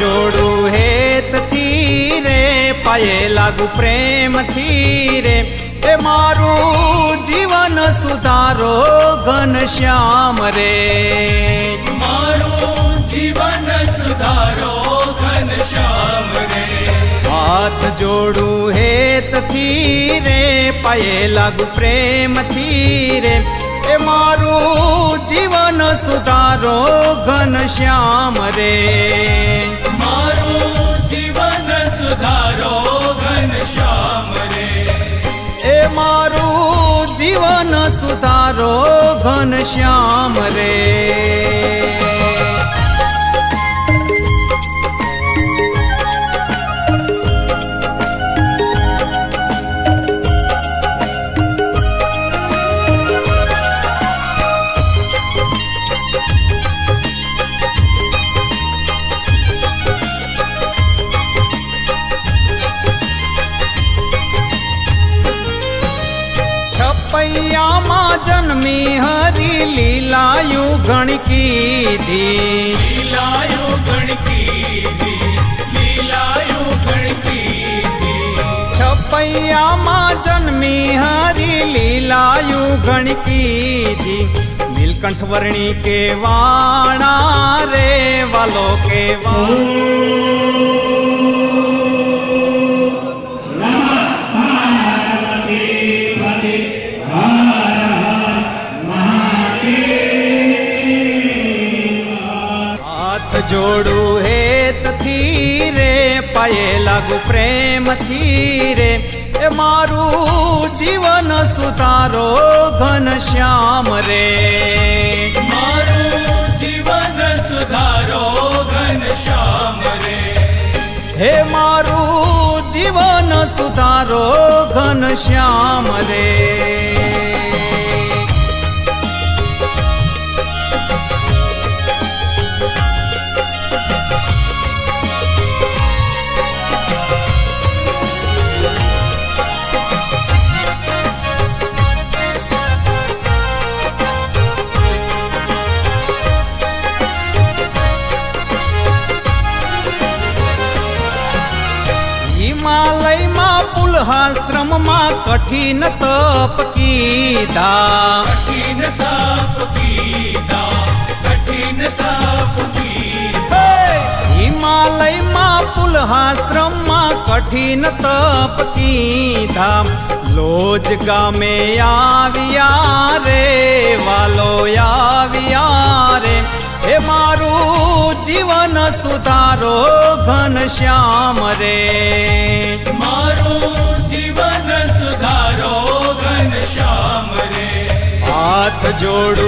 જોડું હેતથી રે પાયે લાગુ પ્રેમથી રે. એ મારું જીવન સુધારો ઘનશ્યામ રે. મારું જીવન સુધારો ઘનશ્યામ રે. હાથ જોડું હેતથી રે પાયે લાગુ પ્રેમથી રે. એ મારું જીવન સુધારો ઘનશ્યામ રે. જીવન સુધારો ઘનશ્યામ રે. છપૈયામાં જન્મી હરી લીલાયુ ગણ કીધી લીલાયો લીલાયો ગણકીધી છપૈયામાં જન્મી હરી લીલાયુ ગણ કીધી નીલકંઠ વર્ણી કે વાણા રે વાલો કે હાથ જોડું હેતથી રે પાયે લાગુ પ્રેમથી રે. એ મારું જીવન સુતારો ઘન શ્યામ રે. મારું જીવન સુધારો ઘનશ્યામ રે. હે મારું જીવન સુધારો ઘનશ્યામ રે. હિમાલયમાં કઠિન તપ કીધા કઠિન તપ કીધા કઠિન તપ કીધા હિમાલયમાં પુલહાશ્રમમાં કઠિન તપ કીધા લોજ ગામે આવ્યા રે વાલો આવ્યા રે હે મારું જીવન સુધારો ઘનશ્યામ રે. મારું જીવન સુધારો ઘનશ્યામ રે. હાથ જોડું